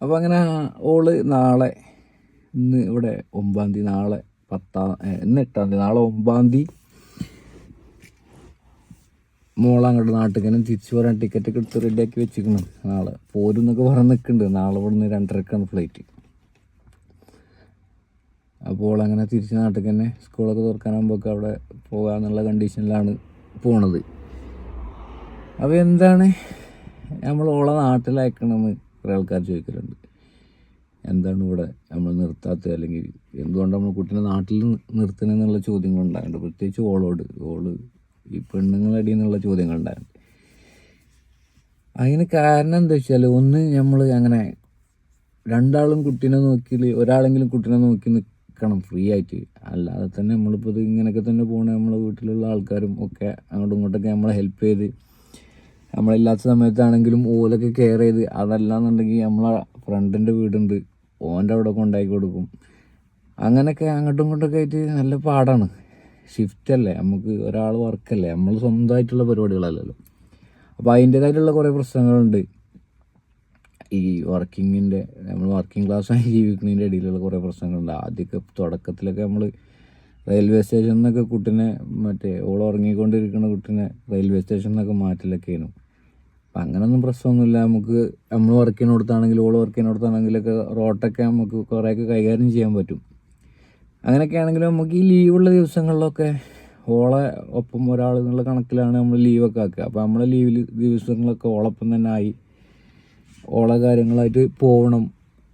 അപ്പോൾ അങ്ങനെ ഓൾ നാളെ ഇന്ന് ഇവിടെ ഒമ്പതാം തീയതി നാളെ പത്താം ഇന്ന് എട്ടാം തീയതി നാളെ ഒമ്പതാം തീയതി. മോളെ അങ്ങോട്ട് നാട്ടിൽ തന്നെ തിരിച്ചു വരാൻ ടിക്കറ്റ് ഒക്കെ എടുത്ത് ആക്കി വെച്ചിരിക്കണം. നാളെ പോരും എന്നൊക്കെ പറഞ്ഞ് നിൽക്കുന്നുണ്ട് നാളെ ഇവിടെ നിന്ന് രണ്ടരക്കാണ് ഫ്ലൈറ്റ് അപ്പോൾ അങ്ങനെ തിരിച്ച് നാട്ടിൽ തന്നെ സ്കൂളൊക്കെ തുറക്കാനാകുമ്പോൾ അവിടെ പോകാമെന്നുള്ള കണ്ടീഷനിലാണ് പോണത്. അപ്പോൾ എന്താണ്? നമ്മൾ ഓളെ നാട്ടിലയക്കണമെന്ന് കുറേ ആൾക്കാർ ചോദിക്കലുണ്ട്. എന്താണ് ഇവിടെ നമ്മൾ നിർത്താത്തത്? അല്ലെങ്കിൽ എന്തുകൊണ്ട് നമ്മൾ കുട്ടീനെ നാട്ടിൽ നിർത്തണമെന്നുള്ള ചോദ്യങ്ങളുണ്ടായിട്ടുണ്ട്. പ്രത്യേകിച്ച് ഓളോട് ഓൾ ഈ പെണ്ണുങ്ങളടി എന്നുള്ള ചോദ്യങ്ങളുണ്ടായിട്ടുണ്ട്. അതിന് കാരണം എന്താ വെച്ചാൽ ഒന്ന് നമ്മൾ അങ്ങനെ രണ്ടാളും കുട്ടീനെ നോക്കി ഒരാളെങ്കിലും കുട്ടീനെ നോക്കി നിൽക്കണം ഫ്രീ ആയിട്ട്. അല്ലാതെ തന്നെ നമ്മളിപ്പോൾ ഇത് ഇങ്ങനെയൊക്കെ തന്നെ പോകണ നമ്മളെ വീട്ടിലുള്ള ആൾക്കാരും ഒക്കെ അങ്ങോട്ടും ഇങ്ങോട്ടൊക്കെ നമ്മളെ ഹെൽപ്പ് ചെയ്ത് നമ്മളില്ലാത്ത സമയത്താണെങ്കിലും ഓലൊക്കെ കെയർ ചെയ്ത് അതല്ലാന്നുണ്ടെങ്കിൽ നമ്മളെ ഫ്രണ്ടിന്റെ വീടുണ്ട്. ഓന്റെ അവിടെ കൊണ്ടാക്കി കൊടുക്കും. അങ്ങനെയൊക്കെ അങ്ങോട്ടും ഇങ്ങോട്ടൊക്കെ ആയിട്ട് നല്ല പാടാണ്. ഷിഫ്റ്റ് അല്ലേ? നമുക്ക് ഒരാൾ വർക്കല്ലേ നമ്മൾ സ്വന്തമായിട്ടുള്ള പരിപാടികളല്ലല്ലോ. അപ്പോൾ അതിന്റേതായിട്ടുള്ള കുറേ പ്രശ്നങ്ങളുണ്ട്. ഈ വർക്കിങ്ങിന്റെ നമ്മൾ വർക്കിംഗ് ക്ലാസ്സായി ജീവിക്കുന്നതിന്റെ ഇടയിലുള്ള കുറേ പ്രശ്നങ്ങളുണ്ട്. ആദ്യമൊക്കെ തുടക്കത്തിലൊക്കെ നമ്മൾ റെയിൽവേ സ്റ്റേഷനിൽ നിന്നൊക്കെ കുട്ടിനെ മറ്റേ ഓൾ ഉറങ്ങിക്കൊണ്ടിരിക്കുന്ന കുട്ടിനെ റെയിൽവേ സ്റ്റേഷനിൽ നിന്നൊക്കെ മാറ്റലൊക്കെയായിരുന്നു. അപ്പം അങ്ങനൊന്നും പ്രശ്നമൊന്നുമില്ല. നമുക്ക് നമ്മൾ വർക്ക് ചെയ്യുന്നിടത്താണെങ്കിലും ഓൾ വർക്ക് ചെയ്യുന്നിടത്താണെങ്കിലൊക്കെ റോട്ടൊക്കെ നമുക്ക് കുറേയൊക്കെ കൈകാര്യം ചെയ്യാൻ പറ്റും. അങ്ങനെയൊക്കെ ആണെങ്കിലും നമുക്ക് ഈ ലീവുള്ള ദിവസങ്ങളിലൊക്കെ ഓളെ ഒപ്പം ഒരാൾ എന്നുള്ള കണക്കിലാണ് നമ്മൾ ലീവൊക്കെ ആക്കുക. അപ്പോൾ നമ്മളെ ലീവിൽ ദിവസങ്ങളൊക്കെ ഓളൊപ്പം തന്നെ ആയി ഓളെ കാര്യങ്ങളായിട്ട് പോകണം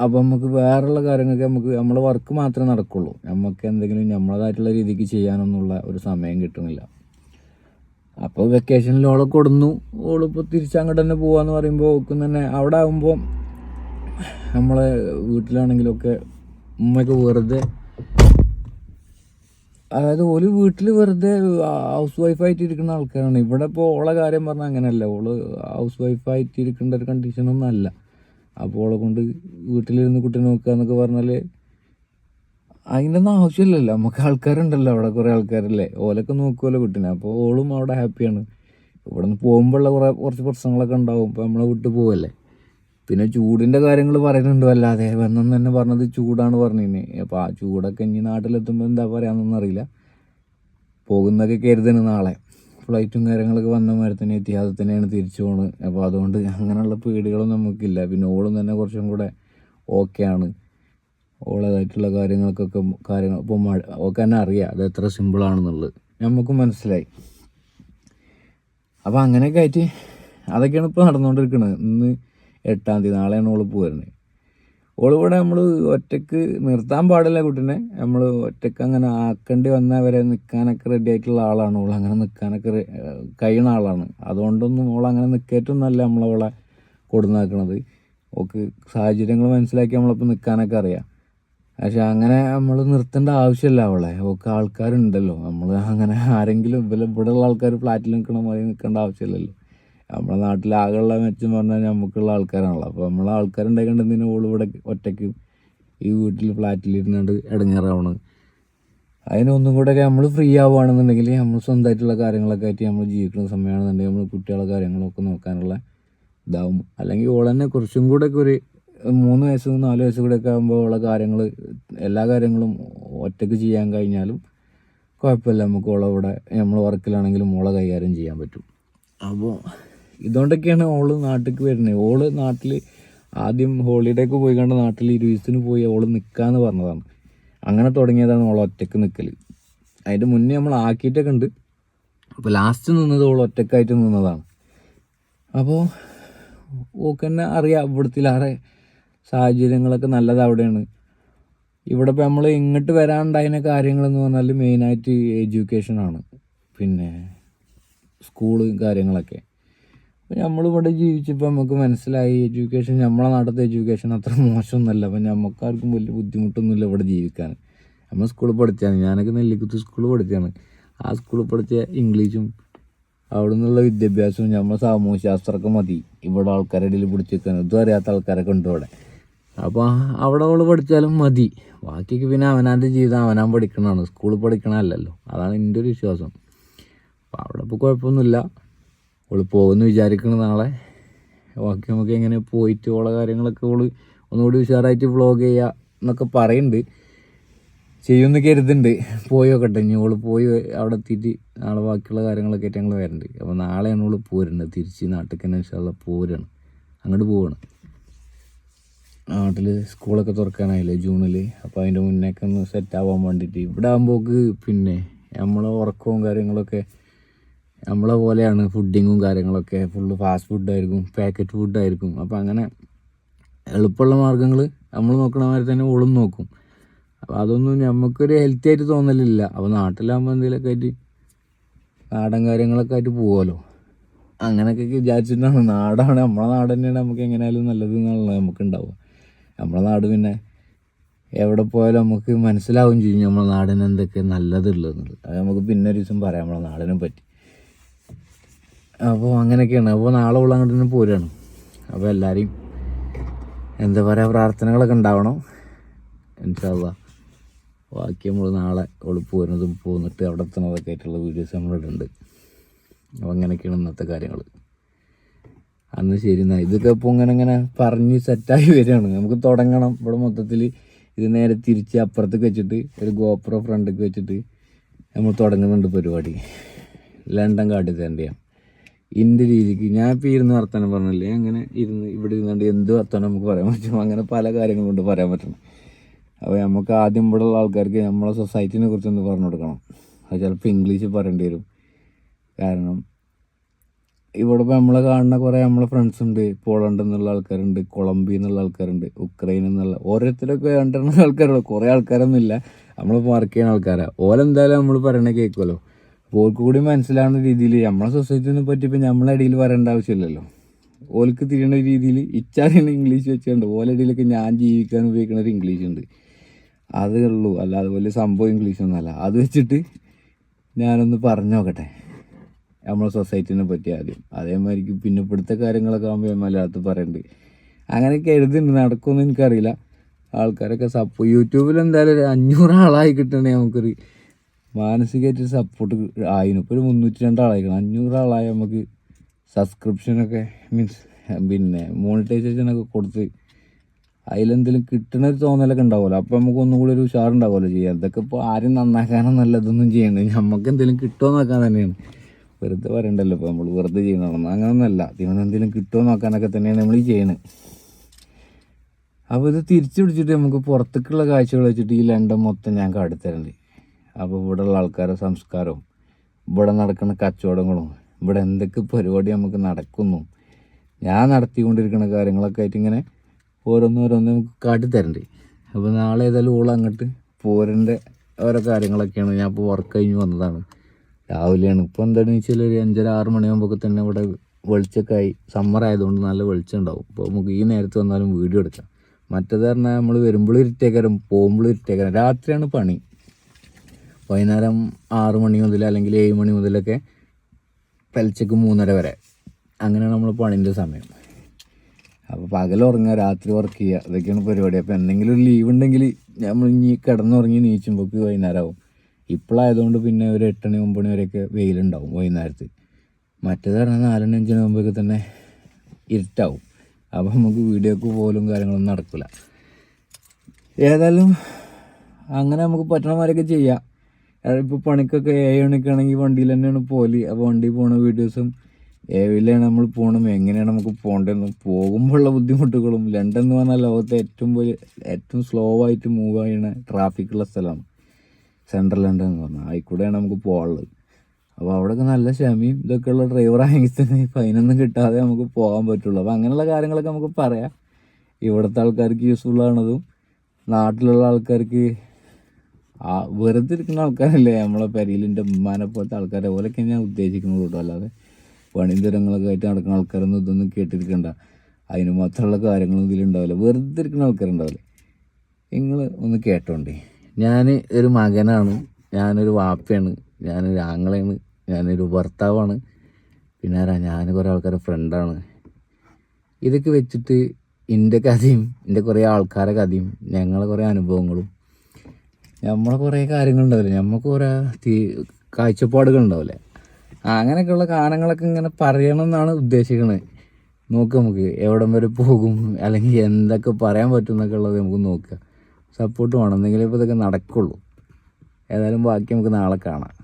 അപ്പോൾ നമുക്ക് വേറെയുള്ള കാര്യങ്ങൾക്ക് നമുക്ക് നമ്മളെ വർക്ക് മാത്രമേ നടക്കുള്ളൂ. നമുക്ക് എന്തെങ്കിലും നമ്മളതായിട്ടുള്ള രീതിക്ക് ചെയ്യാനൊന്നുള്ള ഒരു സമയം കിട്ടുന്നില്ല അപ്പോൾ വെക്കേഷനിൽ ഓളെ കൊടുന്നു. ഓളിപ്പോൾ തിരിച്ചങ്ങോട്ട് തന്നെ പോവാന്ന് പറയുമ്പോൾ ഓക്കും തന്നെ അവിടെ ആകുമ്പോൾ നമ്മളെ വീട്ടിലാണെങ്കിലൊക്കെ ഉമ്മയൊക്കെ വെറുതെ അതായത് ഒരു വീട്ടിൽ വെറുതെ ഹൗസ് വൈഫായിട്ട് ഇരിക്കുന്ന ആൾക്കാരാണ്. ഇവിടെ ഇപ്പോൾ ഓളെ കാര്യം പറഞ്ഞാൽ അങ്ങനെയല്ല ഓൾ ഹൗസ് വൈഫായിട്ട് ഇരിക്കേണ്ട ഒരു കണ്ടീഷനൊന്നും അല്ല. അപ്പോൾ ഓളെ കൊണ്ട് വീട്ടിലിരുന്ന് കുട്ടി നോക്കുക എന്നൊക്കെ പറഞ്ഞാൽ അതിനൊന്നും ആവശ്യമില്ലല്ലോ. നമുക്ക് ആൾക്കാരുണ്ടല്ലോ അവിടെ കുറേ ആൾക്കാരല്ലേ. ഓലൊക്കെ നോക്കുമല്ലോ കുട്ടീനെ. അപ്പോൾ ഓളും അവിടെ ഹാപ്പിയാണ്. ഇവിടെ നിന്ന് പോകുമ്പോഴുള്ള കുറേ കുറച്ച് പ്രശ്നങ്ങളൊക്കെ ഉണ്ടാവും. ഇപ്പോൾ നമ്മളെ വിട്ട് പോവല്ലേ. പിന്നെ ചൂടിന്റെ കാര്യങ്ങൾ പറയുന്നുണ്ടോ അല്ലാതെ വന്നെന്ന് തന്നെ പറഞ്ഞത് ചൂടാണ് പറഞ്ഞിന്. അപ്പോൾ ആ ചൂടൊക്കെ ഇനി നാട്ടിലെത്തുമ്പോൾ എന്താ പറയാന്നൊന്നും അറിയില്ല. പോകുന്നൊക്കെ കരുതണ് നാളെ. ഫ്ലൈറ്റും കാര്യങ്ങളൊക്കെ വന്ന മാതിരി തന്നെ എത്തിയാതെ തന്നെയാണ് തിരിച്ചു പോകുന്നത് അപ്പോൾ അതുകൊണ്ട് അങ്ങനെയുള്ള പേടികളൊന്നും നമുക്കില്ല. പിന്നെ ഓളും തന്നെ കുറച്ചും കൂടെ ഓക്കെയാണ്. ഓളേതായിട്ടുള്ള കാര്യങ്ങൾക്കൊക്കെ കാര്യങ്ങൾ ഇപ്പോൾ മഴ ഒക്കെ തന്നെ അറിയാം അത് എത്ര സിമ്പിളാണെന്നുള്ളത് നമുക്കും മനസ്സിലായി. അപ്പോൾ അങ്ങനെയൊക്കെ ആയിട്ട് അതൊക്കെയാണ് ഇപ്പോൾ നടന്നുകൊണ്ടിരിക്കുന്നത് ഇന്ന് എട്ടാം തീയതി നാളെയാണ് ഓൾ പോരുന്നത്. ഓളിവിടെ നമ്മൾ ഒറ്റയ്ക്ക് നിർത്താൻ പാടില്ല കുട്ടീനെ. നമ്മൾ ഒറ്റയ്ക്ക് അങ്ങനെ ആക്കേണ്ടി വന്നാൽ വരെ നിൽക്കാനൊക്കെ റെഡി ആയിട്ടുള്ള ആളാണ്. ഓൾ അങ്ങനെ നിൽക്കാനൊക്കെ കഴിയുന്ന ആളാണ്. അതുകൊണ്ടൊന്നും ഓൾ അങ്ങനെ നിൽക്കേറ്റൊന്നല്ല നമ്മളവളെ കൊടുന്നാക്കണത്. ഓക്ക് സാഹചര്യങ്ങൾ മനസ്സിലാക്കി നമ്മളിപ്പോൾ നിൽക്കാനൊക്കെ അറിയാം. പക്ഷെ അങ്ങനെ നമ്മൾ നിർത്തേണ്ട ആവശ്യമില്ല അവളെ. ഒക്കെ ആൾക്കാരുണ്ടല്ലോ. നമ്മൾ അങ്ങനെ ആരെങ്കിലും ഇവിടെ ഇവിടെയുള്ള ആൾക്കാർ ഫ്ലാറ്റിൽ നിൽക്കണ മാതിരി നിൽക്കേണ്ട ആവശ്യമില്ലല്ലോ. നമ്മളെ നാട്ടിൽ ആകെയുള്ള മെച്ചം പറഞ്ഞാൽ നമുക്കുള്ള ആൾക്കാരാണല്ലോ. അപ്പോൾ നമ്മളെ ആൾക്കാരുണ്ടായിക്കൊണ്ട് എന്തിനാ ഓൾ ഇവിടെ ഒറ്റയ്ക്ക് ഈ വീട്ടിൽ ഫ്ലാറ്റിലിരുന്നുകൊണ്ട് ഇടങ്ങേറാവണം അതിനൊന്നും കൂടെ നമ്മൾ ഫ്രീ ആവുകയാണെന്നുണ്ടെങ്കിൽ നമ്മൾ സ്വന്തമായിട്ടുള്ള കാര്യങ്ങളൊക്കെ ആയിട്ട് നമ്മൾ ജീവിക്കുന്ന സമയമാണെന്നുണ്ടെങ്കിൽ നമ്മൾ കുട്ടികളെ കാര്യങ്ങളൊക്കെ നോക്കാനുള്ള ഇതാവും. അല്ലെങ്കിൽ ഓൾ തന്നെ കുറച്ചും കൂടെ ഒക്കെ ഒരു മൂന്ന് വയസ്സ് നാല് വയസ്സ് ഒക്കെ ആകുമ്പോൾ ഉള്ള കാര്യങ്ങൾ എല്ലാ കാര്യങ്ങളും ഒറ്റയ്ക്ക് ചെയ്യാൻ കഴിഞ്ഞാലും കുഴപ്പമില്ല. നമുക്ക് ഓളെ ഇവിടെ നമ്മൾ വർക്കിലാണെങ്കിലും ഓളെ കൈകാര്യം ചെയ്യാൻ പറ്റും. അപ്പോൾ ഇതുകൊണ്ടൊക്കെയാണ് ഓൾ നാട്ടിലേക്ക് വരുന്നത് ഓൾ നാട്ടിൽ ആദ്യം ഹോളിഡേക്ക് പോയി കണ്ട നാട്ടിൽ ഇരുവീസിന് പോയി ഓൾ നിൽക്കാന്ന് പറഞ്ഞതാണ്. അങ്ങനെ തുടങ്ങിയതാണ് ഓൾ ഒറ്റയ്ക്ക് നിൽക്കൽ അതിന്റെ മുന്നേ നമ്മൾ ആക്കിയിട്ടൊക്കെ ഉണ്ട്. അപ്പോൾ ലാസ്റ്റ് നിന്നത് ഓൾ ഒറ്റക്കായിട്ട് നിന്നതാണ്. അപ്പോൾ ഓക്കെന്നെ അറിയാം ഇവിടത്തിലാറെ സാഹചര്യങ്ങളൊക്കെ നല്ലത് അവിടെയാണ്. ഇവിടെ ഇപ്പോൾ നമ്മൾ ഇങ്ങോട്ട് വരാനുണ്ടായിരുന്ന കാര്യങ്ങളെന്ന് പറഞ്ഞാൽ മെയിനായിട്ട് എഡ്യൂക്കേഷനാണ് പിന്നെ സ്കൂൾ കാര്യങ്ങളൊക്കെ. അപ്പോൾ നമ്മളിവിടെ ജീവിച്ചപ്പോൾ നമുക്ക് മനസ്സിലായി എഡ്യൂക്കേഷൻ നമ്മളെ നാട്ടിലത്തെ എഡ്യൂക്കേഷൻ അത്ര മോശമൊന്നുമല്ല. അപ്പം നമുക്കാർക്കും വലിയ ബുദ്ധിമുട്ടൊന്നുമില്ല ഇവിടെ ജീവിക്കാൻ. നമ്മൾ സ്കൂളിൽ പഠിച്ചാണ് ഞാനൊക്കെ നെല്ലിക്കുത്ത് സ്കൂളിൽ പഠിച്ചാണ് ആ സ്കൂളിൽ പഠിച്ച ഇംഗ്ലീഷും അവിടെ നിന്നുള്ള വിദ്യാഭ്യാസവും നമ്മൾ സാമൂഹ്യ ശാസ്ത്രമൊക്കെ മതി. ഇവിടെ ആൾക്കാരുടെ ഇടയിൽ പിടിച്ചു നിൽക്കാൻ. ഇതും അറിയാത്ത ആൾക്കാരൊക്കെ ഉണ്ട് ഇവിടെ. അപ്പോൾ അവിടെ അവൾ പഠിച്ചാലും മതി. ബാക്കിയൊക്കെ പിന്നെ അവനാന്റെ ജീവിതം അവനാൻ പഠിക്കണതാണ്. സ്കൂളിൽ പഠിക്കണമല്ലല്ലോ അതാണ് എന്റെ ഒരു വിശ്വാസം. അപ്പോൾ അവിടെ ഇപ്പോൾ കുഴപ്പമൊന്നുമില്ല. അവൾ പോകുമെന്ന് വിചാരിക്കണം നാളെ. ബാക്കി നമുക്ക് എങ്ങനെ പോയിട്ട് ഓളെ കാര്യങ്ങളൊക്കെ അവൾ ഒന്നുകൂടി ഉഷാറായിട്ട് വ്ളോഗ് ചെയ്യുക എന്നൊക്കെ പറയുന്നുണ്ട് ചെയ്യുമെന്ന് കരുതുന്നുണ്ട്. പോയി നോക്കട്ടെ. ഇനി ഓൾ പോയി അവിടെ എത്തിയിട്ട് നാളെ ബാക്കിയുള്ള കാര്യങ്ങളൊക്കെ ആയിട്ട് ഞങ്ങൾ വരുന്നുണ്ട് അപ്പോൾ നാളെയാണ് ഓൾ പോരുന്നത് തിരിച്ച് നാട്ടിൽ തന്നെ ഇൻഷാല്ല പോരാണ്. അങ്ങോട്ട് പോവാണ്. നാട്ടിൽ സ്കൂളൊക്കെ തുറക്കാനായില്ലേ ജൂണിൽ അപ്പോൾ അതിന്റെ മുന്നേക്ക് ഒന്ന് സെറ്റ് ആവാൻ വേണ്ടിയിട്ട് ഇവിടെ ആകുമ്പോൾക്ക് പിന്നെ നമ്മളെ ഉറക്കവും കാര്യങ്ങളൊക്കെ നമ്മളെ പോലെയാണ് ഫുഡിങ്ങും കാര്യങ്ങളൊക്കെ. ഫുള്ള് ഫാസ്റ്റ് ഫുഡായിരിക്കും പാക്കറ്റ് ഫുഡായിരിക്കും അപ്പോൾ അങ്ങനെ എളുപ്പമുള്ള മാർഗങ്ങൾ നമ്മൾ നോക്കണ മാതിരി തന്നെ ഓളും നോക്കും. അപ്പോൾ അതൊന്നും നമുക്കൊരു ഹെൽത്തി ആയിട്ട് തോന്നലില്ല. അപ്പോൾ നാട്ടിലാകുമ്പോൾ എന്തെങ്കിലുമൊക്കെ ആയിട്ട് നാടൻ കാര്യങ്ങളൊക്കെ ആയിട്ട് പോകുമല്ലോ അങ്ങനെയൊക്കെ വിചാരിച്ചിട്ടാണ് നാടാണ് നമ്മളെ നാട് തന്നെയാണ് നമുക്ക് എങ്ങനെയായാലും നല്ലത് എന്നുള്ളത് നമുക്ക് ഉണ്ടാവുക നമ്മളെ നാട് പിന്നെ എവിടെ പോയാലും നമുക്ക് മനസ്സിലാവും ചെയ്യും നമ്മളെ നാടിന് എന്തൊക്കെ നല്ലതുള്ളതെന്നുള്ളത്. അത് നമുക്ക് പിന്നെ ഒരു ദിവസം പറയാം നമ്മളെ നാടിനെ പറ്റി. അപ്പോൾ അങ്ങനെയൊക്കെയാണ്. അപ്പോൾ നാളെ ഉള്ള അങ്ങോട്ട് തന്നെ പോരുകയാണ് അപ്പോൾ എല്ലാവരെയും എന്താ പറയുക പ്രാർത്ഥനകളൊക്കെ ഉണ്ടാവണം. ഇൻഷാല്ല ബാക്കി നമ്മൾ നാളെ ഓൾ പോരുന്നതും പോന്നിട്ട് അവിടെ എത്തുന്നതൊക്കെ ആയിട്ടുള്ള വീഡിയോസ് നമ്മളിടുന്നുണ്ട് അപ്പോൾ അങ്ങനെയൊക്കെയാണ് ഇന്നത്തെ കാര്യങ്ങൾ അന്ന് ശരി എന്നാൽ ഇതൊക്കെ ഇപ്പോൾ ഇങ്ങനെ ഇങ്ങനെ പറഞ്ഞ് സെറ്റായി വരികയാണ്. നമുക്ക് തുടങ്ങണം. ഇവിടെ മൊത്തത്തിൽ ഇത് നേരെ തിരിച്ച് അപ്പുറത്തേക്ക് വെച്ചിട്ട് ഒരു ഗോപ്രോ ഫ്രണ്ടിലേക്ക് വെച്ചിട്ട് നമ്മൾ തുടങ്ങുന്നുണ്ട് പരിപാടി. ലണ്ടൻ കാട്ടി തരണ്ടിയാണ് എന്റെ രീതിക്ക് ഞാൻ ഇപ്പോൾ ഇരുന്ന് വർത്തമാനം പറഞ്ഞില്ലേ? അങ്ങനെ ഇരുന്ന് ഇവിടെ ഇരുന്നുകൊണ്ട് എന്ത് വർത്തമാനം നമുക്ക് പറയാൻ പറ്റും? അങ്ങനെ പല കാര്യങ്ങളും കൊണ്ട് പറയാൻ പറ്റണം. അപ്പോൾ നമുക്ക് ആദ്യം ഇവിടെ ഉള്ള ആൾക്കാർക്ക് നമ്മളെ സൊസൈറ്റിനെ കുറിച്ചൊന്ന് പറഞ്ഞു കൊടുക്കണം. അത് ചിലപ്പോൾ ഇംഗ്ലീഷ് പറയേണ്ടി വരും. കാരണം ഇവിടെ ഇപ്പോൾ നമ്മളെ കാണുന്ന കുറേ നമ്മളെ ഫ്രണ്ട്സ് ഉണ്ട്. പോളണ്ട് എന്നുള്ള ആൾക്കാരുണ്ട് കൊളംബിയ എന്നുള്ള ആൾക്കാരുണ്ട് ഉക്രൈൻ എന്നുള്ള ഓരോരുത്തരൊക്കെ കണ്ടിരുന്ന ആൾക്കാരുള്ളൂ. കുറേ ആൾക്കാരൊന്നും ഇല്ല. നമ്മളിപ്പോൾ വർക്ക് ചെയ്യുന്ന ആൾക്കാരാണ് ഓലെന്തായാലും നമ്മൾ പറയണ കേൾക്കുമല്ലോ അപ്പോൾ ഓർക്ക് കൂടി മനസ്സിലാവുന്ന രീതിയിൽ നമ്മളെ സൊസൈറ്റിനെ പറ്റി ഇപ്പോൾ നമ്മളെ ഇടയിൽ പറയേണ്ട ആവശ്യമില്ലല്ലോ. ഓൽക്ക് തിരിയണ രീതിയിൽ ഇച്ചാറിയുന്ന ഇംഗ്ലീഷ് വെച്ചുകൊണ്ട് ഓലെ ഇടയിലൊക്കെ ഞാൻ ജീവിക്കാൻ ഉപയോഗിക്കുന്ന ഒരു ഇംഗ്ലീഷ് ഉണ്ട്. അതേ ഉള്ളൂ. അല്ലാതെ വലിയ സംഭവം ഇംഗ്ലീഷ് ഒന്നുമല്ല അത് വെച്ചിട്ട് ഞാനൊന്ന് പറഞ്ഞു നോക്കട്ടെ. നമ്മളെ സൊസൈറ്റിനെ പറ്റി ആദ്യം. അതേമാതിരിക്ക് പിന്നെ ഇപ്പോഴത്തെ കാര്യങ്ങളൊക്കെ ആകുമ്പോൾ മലയാളത്തിൽ പറയുന്നുണ്ട് അങ്ങനെയൊക്കെ എഴുതുന്നുണ്ട് നടക്കുമെന്ന് എനിക്കറിയില്ല. ആൾക്കാരൊക്കെ സപ്പോ യൂട്യൂബിൽ എന്തായാലും ഒരു അഞ്ഞൂറ് ആളായി കിട്ടണേ നമുക്കൊരു മാനസികമായിട്ട് സപ്പോർട്ട് ആയിരുന്നു ഇപ്പോൾ ഒരു മുന്നൂറ്റി രണ്ട് ആളായിക്കണം അഞ്ഞൂറ് ആളായി നമുക്ക് സബ്സ്ക്രിപ്ഷനൊക്കെ മീൻസ് പിന്നെ മോണിറ്റൈസേഷനൊക്കെ കൊടുത്ത് അതിലെന്തെങ്കിലും കിട്ടണ ഒരു തോന്നലൊക്കെ ഉണ്ടാവുമല്ലോ. അപ്പോൾ നമുക്ക് ഒന്നും കൂടി ഒരു ഉഷാറുണ്ടാവുമല്ലോ ചെയ്യാൻ. ഇതൊക്കെ ഇപ്പോൾ ആരും നന്നാക്കാനൊന്നല്ല ഇതൊന്നും ചെയ്യണ്ടേ. നമുക്ക് എന്തെങ്കിലും കിട്ടുമോ നോക്കാൻ തന്നെയാണ്. വെറുതെ പറയണ്ടല്ലോ ഇപ്പോൾ നമ്മൾ വെറുതെ ചെയ്യണമെന്ന് അങ്ങനെയൊന്നുമല്ല ഇതിന് എന്തെങ്കിലും കിട്ടുമോ നോക്കാനൊക്കെ തന്നെയാണ് നമ്മൾ ചെയ്യണത് അപ്പോൾ ഇത് തിരിച്ചു പിടിച്ചിട്ട് നമുക്ക് പുറത്തേക്കുള്ള കാഴ്ചകൾ വെച്ചിട്ട് ഈ ലണ്ടൻ മൊത്തം ഞാൻ കാട്ടിത്തരുന്നുണ്ട് അപ്പോൾ ഇവിടെ ഉള്ള ആൾക്കാരുടെ സംസ്കാരവും ഇവിടെ നടക്കുന്ന കച്ചവടങ്ങളും ഇവിടെ എന്തൊക്കെ പരിപാടി നമുക്ക് നടക്കുന്നു ഞാൻ നടത്തിക്കൊണ്ടിരിക്കുന്ന കാര്യങ്ങളൊക്കെ ആയിട്ട് ഇങ്ങനെ ഓരോന്നോരോന്ന് നമുക്ക് കാട്ടിത്തരണ്ട് അപ്പോൾ നാളെ ഏതായാലും ഓൾ അങ്ങോട്ട് പോരന്റെ ഓരോ കാര്യങ്ങളൊക്കെയാണ്. ഞാൻ ഇപ്പോൾ വർക്ക് കഴിഞ്ഞ് വന്നതാണ്. രാവിലെയാണ്. ഇപ്പോൾ എന്താണെന്ന് വെച്ചാൽ ഒരു അഞ്ചര ആറ് മണിയാകുമ്പോൾ തന്നെ ഇവിടെ വെളിച്ചൊക്കെ ആയി സമ്മർ ആയതുകൊണ്ട് നല്ല വെളിച്ചം ഉണ്ടാവും അപ്പോൾ നമുക്ക് ഈ നേരത്ത് വന്നാലും വീഡിയോ എടുക്കാം. മറ്റേത് പറഞ്ഞാൽ നമ്മൾ വരുമ്പോൾ ഇരുട്ടേക്കരം പോകുമ്പോൾ ഇരുട്ടേക്കരം രാത്രിയാണ് പണി. വൈകുന്നേരം ആറ് മണി മുതൽ അല്ലെങ്കിൽ ഏഴ് മണി മുതലൊക്കെ പലിച്ചക്ക് മൂന്നര വരെ. അങ്ങനെയാണ് നമ്മൾ പണിന്റെ സമയം. അപ്പോൾ പകൽ ഉറങ്ങുക രാത്രി വർക്ക് ചെയ്യുക ഇതൊക്കെയാണ് പരിപാടി. അപ്പോൾ എന്തെങ്കിലും ഒരു ലീവ് ഉണ്ടെങ്കിൽ നമ്മൾ ഇനി കിടന്നുറങ്ങി നീച്ചുമ്പോൾക്ക് വൈകുന്നേരമാവും ഇപ്പോഴായതുകൊണ്ട് പിന്നെ ഒരു എട്ടണി ഒമ്പണി വരെയൊക്കെ വെയിലുണ്ടാവും വൈകുന്നേരത്ത്. മറ്റേത് പറഞ്ഞാൽ നാലണി അഞ്ചിന് മുമ്പൊക്കെ തന്നെ ഇരുട്ടാവും. അപ്പോൾ നമുക്ക് വീഡിയോക്ക് പോലും കാര്യങ്ങളൊന്നും നടക്കില്ല ഏതായാലും അങ്ങനെ നമുക്ക് പറ്റണ പറ്റണമാരൊക്കെ ചെയ്യാം. ഇപ്പോൾ പണിക്കൊക്കെ ഏഴ് മണിക്കാണെങ്കിൽ വണ്ടിയിൽ തന്നെയാണ് പോൽ അപ്പോൾ വണ്ടി പോണ വീഡിയോസും ഏവിലാണ് നമ്മൾ പോകണം എങ്ങനെയാണ് നമുക്ക് പോകേണ്ടതെന്നും പോകുമ്പോഴുള്ള ബുദ്ധിമുട്ടുകളും ലണ്ടൻ എന്ന് പറഞ്ഞാൽ ലോകത്തെ ഏറ്റവും വലിയ ഏറ്റവും സ്ലോ ആയിട്ട് മൂവ് ചെയ്യുന്ന ട്രാഫിക്കുള്ള സ്ഥലമാണ്. സെൻട്രൽ ലണ്ടൻ എന്ന് പറഞ്ഞാൽ അതിൽക്കൂടെയാണ് നമുക്ക് പോകാനുള്ളത് അപ്പോൾ അവിടെയൊക്കെ നല്ല ക്ഷമയും ഇതൊക്കെ ഉള്ള ഡ്രൈവറാണെങ്കിൽ തന്നെ ഫൈനൊന്നും കിട്ടാതെ നമുക്ക് പോകാൻ പറ്റുള്ളൂ. അപ്പോൾ അങ്ങനെയുള്ള കാര്യങ്ങളൊക്കെ നമുക്ക് പറയാം. ഇവിടുത്തെ ആൾക്കാർക്ക് യൂസ്ഫുൾ ആണതും നാട്ടിലുള്ള ആൾക്കാർക്ക് ആ വെറുതെ ഇരിക്കുന്ന ആൾക്കാരല്ലേ? നമ്മളെ പെരിയിലിന്റെ ഉമ്മാനെ പോലത്തെ ആൾക്കാരെ പോലെയൊക്കെ ഞാൻ ഉദ്ദേശിക്കുന്നത് കേട്ടോ. അല്ലാതെ തരങ്ങളൊക്കെ ആയിട്ട് നടക്കുന്ന ആൾക്കാരൊന്നും ഇതൊന്നും കേട്ടിരിക്കണ്ട. അതിന് മാത്രമുള്ള കാര്യങ്ങളൊന്നും ഇതിലുണ്ടാവില്ല. വെറുതെ ഇരിക്കുന്ന ആൾക്കാരുണ്ടാവില്ല? നിങ്ങൾ ഒന്ന് കേട്ടോണ്ടേ. ഞാൻ ഒരു മകനാണ്. ഞാനൊരു വാപ്പയാണ്. ഞാനൊരു ആങ്ങളയാണ്. ഞാനൊരു ഭർത്താവാണ്. പിന്നെ ആരാ? ഞാൻ കുറേ ആൾക്കാരുടെ ഫ്രണ്ടാണ് ഇതൊക്കെ വെച്ചിട്ട് എന്റെ കഥയും എന്റെ കുറേ ആൾക്കാരെ കഥയും ഞങ്ങളെ കുറേ അനുഭവങ്ങളും നമ്മളെ കുറേ കാര്യങ്ങളുണ്ടാവില്ലേ? നമുക്ക് കുറേ തീ കാഴ്ചപ്പാടുകൾ ഉണ്ടാവില്ലേ? അങ്ങനെയൊക്കെയുള്ള കാരണങ്ങളൊക്കെ ഇങ്ങനെ പറയണം എന്നാണ് ഉദ്ദേശിക്കുന്നത് നോക്കാം നമുക്ക് എവിടം വരെ പോകും? അല്ലെങ്കിൽ എന്തൊക്കെ പറയാൻ പറ്റും എന്നൊക്കെ ഉള്ളത് നമുക്ക് നോക്കാം. സപ്പോർട്ട് വേണം. എന്തെങ്കിലും ഇപ്പോൾ ഇതൊക്കെ നടക്കുള്ളൂ. ഏതായാലും ബാക്കി നമുക്ക് നാളെ കാണാം.